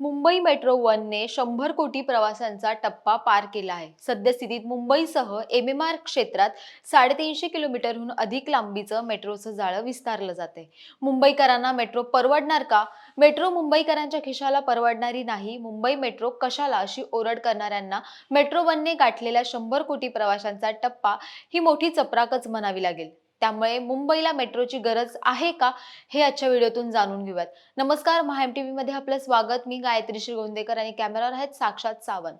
Mumbai metro वनने शंभर कोटी प्रवाशांचा टप्पा पार केला आहे. सद्यस्थितीत मुंबईसह एम एम आर क्षेत्रात साडेतीनशे किलोमीटरहून अधिक लांबीचं मेट्रोचं जाळं विस्तारलं जाते मुंबईकरांना मेट्रो परवडणार का? मेट्रो मुंबईकरांच्या खिशाला परवडणारी नाही. मुंबई मेट्रो कशाला अशी ओरड करणाऱ्यांना मेट्रो वनने गाठलेल्या शंभर कोटी प्रवाशांचा टप्पा ही मोठी चपराकच म्हणावी लागेल. त्यामुळे मुंबईला मेट्रोची गरज आहे का हे आजच्या व्हिडिओतून जाणून घेऊयात. नमस्कार महाएम टी मध्ये आपलं स्वागत. मी गायत्री श्रीगोंदेकर आणि कॅमेरावर आहेत साक्षात सावंत.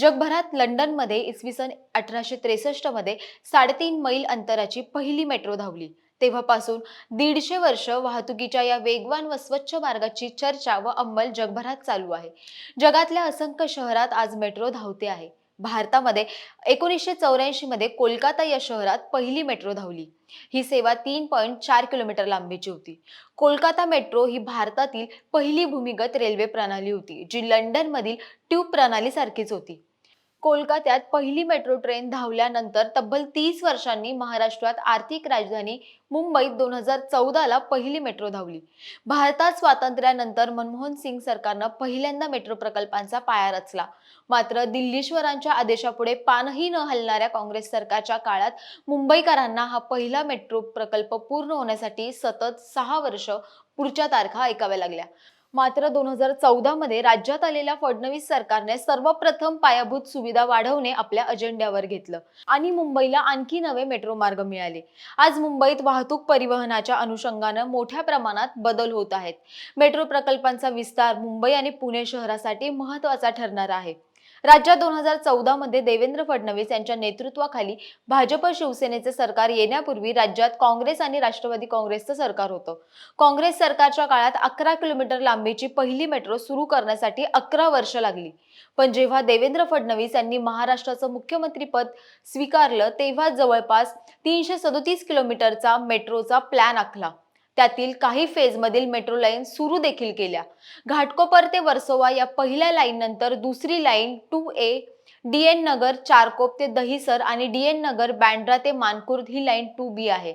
जगभरात लंडनमध्ये इसवी सन अठराशे त्रेसष्टमध्ये साडेतीन मैल अंतराची पहिली मेट्रो धावली. तेव्हापासून दीडशे वर्ष वाहतुकीच्या या वेगवान व स्वच्छ मार्गाची चर्चा व अंमल जगभरात चालू आहे. जगातल्या असंख्य शहरात आज मेट्रो धावते आहे. भारतामध्ये एकोणीसशे चौऱ्याऐंशीमध्ये कोलकाता या शहरात पहिली मेट्रो धावली. ही सेवा तीन पॉईंट चार किलोमीटर लांबीची होती. कोलकाता मेट्रो ही भारतातील पहिली भूमिगत रेल्वे प्रणाली होती जी लंडनमधील ट्यूब प्रणालीसारखीच होती. कोलकात्यात पहिली मेट्रो ट्रेन धावल्यानंतर तब्बल तीस वर्षांनी महाराष्ट्रात आर्थिक राजधानी मुंबईत दोन हजार चौदाला पहिली मेट्रो धावली. भारतात स्वातंत्र्यानंतर मनमोहन सिंग सरकारनं पहिल्यांदा मेट्रो प्रकल्पांचा पाया रचला. मात्र दिल्लीश्वरांच्या आदेशापुढे पानही न हलणाऱ्या काँग्रेस सरकारच्या काळात मुंबईकरांना हा पहिला मेट्रो प्रकल्प पूर्ण होण्यासाठी सतत सहा वर्ष पुढच्या तारखा ऐकाव्या लागल्या. मात्र दोन हजार चौदा मध्ये राज्यात आलेल्या फडणवीस सरकारने सर्वप्रथम पायाभूत सुविधा वाढवणे आपल्या अजेंड्यावर घेतलं आणि मुंबईला आणखी नवे मेट्रो मार्ग मिळाले. आज मुंबईत वाहतूक परिवहनाच्या अनुषंगानं मोठ्या प्रमाणात बदल होत आहेत. मेट्रो प्रकल्पांचा विस्तार मुंबई आणि पुणे शहरासाठी महत्त्वाचा ठरणार आहे. राज्यात दोन हजार चौदा मध्ये देवेंद्र फडणवीस यांच्या नेतृत्वाखाली भाजप शिवसेनेचे सरकार येण्यापूर्वी राज्यात काँग्रेस आणि राष्ट्रवादी काँग्रेसचं सरकार होतं. काँग्रेस सरकारच्या काळात अकरा किलोमीटर लांबीची पहिली मेट्रो सुरू करण्यासाठी अकरा वर्ष लागली. पण जेव्हा देवेंद्र फडणवीस यांनी महाराष्ट्राचं मुख्यमंत्रीपद स्वीकारलं तेव्हा जवळपास तीनशे सदोतीस किलोमीटरचा मेट्रोचा प्लॅन आखला. त्यातील काही फेजमधील मेट्रो लाईन सुरू देखील केल्या. घाटकोपर ते वर्सोवा या पहिल्या लाईन नंतर दुसरी line two A D N Nagar Charkop ते दहिसर आणि डी एन नगर बँड्रा ते मानकुर्द ही लाईन टू बी आहे.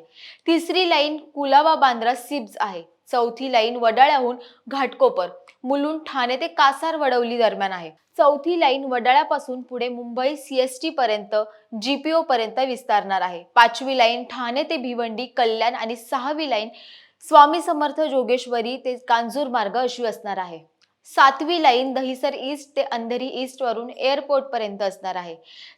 तिसरी लाईन कुलाबा बांद्रा सिब्ज आहे. चौथी लाईन वडाळ्याहून घाटकोपर मुलून ठाणे ते कासार वडवली दरम्यान आहे. चौथी लाईन वडाळ्यापासून पुढे मुंबई सीएसटी पर्यंत जीपीओ पर्यंत विस्तारणार आहे. पाचवी लाईन ठाणे ते भिवंडी कल्याण आणि सहावी लाईन स्वामी समर्थ जोगेश्वरी ते कांजूर मार्ग अशी असणार आहे. सातवी लाईन दहिसर ईस्ट ते अंधेरी ईस्ट वरून एअरपोर्ट पर्यंत असणार आहे.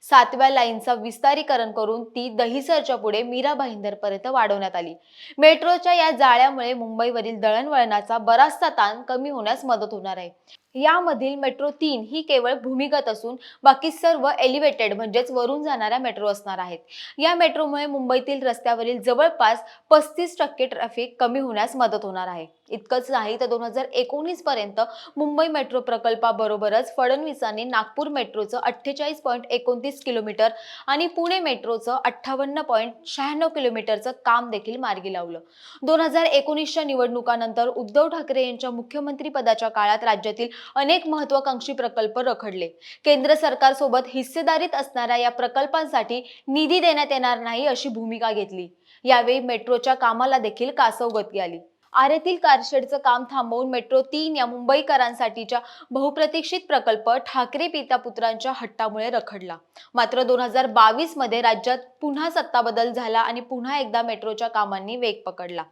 सातव्या लाईनचा विस्तारीकरण करून ती दहिसरच्या पुढे मीरा भाईंदर पर्यंत वाढवण्यात आली. मेट्रोच्या या जाळ्यामुळे मुंबईवरील दळणवळणाचा बराचसा ताण कमी होण्यास मदत होणार आहे. यामधील मेट्रो तीन ही केवळ भूमिगत असून बाकी सर्व एलिव्हेटेड म्हणजेच वरून जाणाऱ्या मेट्रो असणार आहेत. या मेट्रोमुळे मुंबईतील रस्त्यावरील जवळपास पस्तीस टक्के ट्रॅफिक कमी होण्यास मदत होणार आहे. इतकंच नाही तर दोन हजार एकोणीस पर्यंत मुंबई मेट्रो प्रकल्पाबरोबरच फडणवीसांनी नागपूर मेट्रोचं अठ्ठेचाळीस पॉईंट एकोणतीस किलोमीटर आणि पुणे मेट्रोचं अठ्ठावन्न पॉईंट शहाण्णव किलोमीटरचं काम देखील मार्गी लावलं. दोन हजार एकोणीसच्या निवडणुकानंतर उद्धव ठाकरे यांच्या मुख्यमंत्री पदाच्या काळात राज्यातील अनेक महत्वाकांक्षी प्रकल्प रखडले. केंद्र सरकारसोबत हिस्सेदारीत असणाऱ्या या प्रकल्पांसाठी निधी देण्यात येणार नाही अशी भूमिका घेतली. यावेळी मेट्रोच्या कामाला देखील कासवगती आली. आरेतील कारशेडचं काम थांबवून मेट्रो तीन या मुंबईकरांसाठीच्या बहुप्रतीक्षित प्रकल्प ठाकरे पिता पुत्रांच्या हट्टामुळे रखडला. मात्र दोन हजार बावीसमध्ये राज्यात पुन्हा सत्ता बदल झाला आणि पुन्हा एकदा मेट्रोच्या कामांनी वेग पकडला.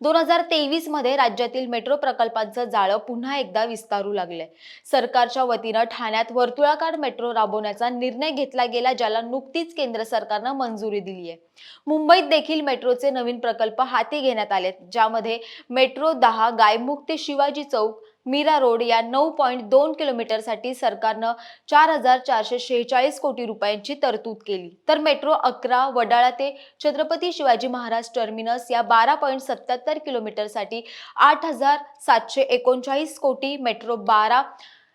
दोन हजार तेवीसमध्ये राज्यातील मेट्रो प्रकल्पांचं जाळं पुन्हा एकदा विस्तारू लागलंय सरकारच्या वतीनं ठाण्यात वर्तुळाकार मेट्रो राबवण्याचा निर्णय घेतला गेला ज्याला नुकतीच केंद्र सरकारनं मंजुरी दिली आहे मुंबईत देखील मेट्रोचे नवीन प्रकल्प हाती घेण्यात आले ज्यामध्ये मेट्रो दहा गायमुख ते शिवाजी चौक मीरा रोड या नऊ पॉईंट दोन किलोमीटरसाठी सरकारनं चार हजार चारशे शेहेचाळीस कोटी रुपयांची तरतूद केली. तर मेट्रो अकरा वडाळा ते छत्रपती शिवाजी महाराज टर्मिनस या बारा पॉईंट सत्याहत्तर किलोमीटरसाठी आठ हजार सातशे एकोणचाळीस कोटी मेट्रो बारा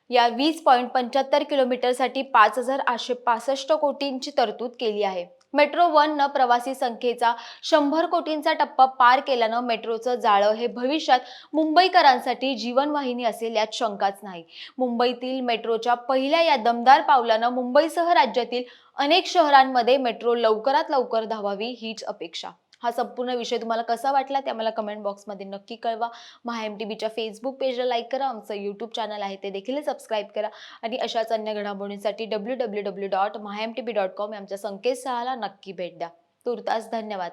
या वीस पॉईंट पंच्याहत्तर किलोमीटरसाठी पाच हजार आठशे पासष्ट कोटींची तरतूद केली आहे. मेट्रो वन प्रवासी संख्येचा शंभर कोटींचा टप्पा पार केल्यानं मेट्रोचं जाळं हे भविष्यात मुंबईकरांसाठी जीवनवाहिनी असेल यात शंकाच नाही. मुंबईतील मेट्रोच्या पहिल्या या दमदार पावलानं मुंबईसह राज्यातील अनेक शहरांमध्ये मेट्रो लवकरात लवकर धावावी हीच अपेक्षा. हा संपूर्ण विषय तुम्हाला कसा वाटला ते आम्हाला कमेंट बॉक्समध्ये नक्की कळवा. महा एम टी बीच्या फेसबुक पेजला लाईक करा. आमचं यूट्यूब चॅनल आहे ते देखील सबस्क्राईब करा. आणि अशाच अन्य घडामोडींसाठी W W W dot my M T B dot com या आमच्या संकेतस्थळाला नक्की भेट द्या. तुर्तास धन्यवाद.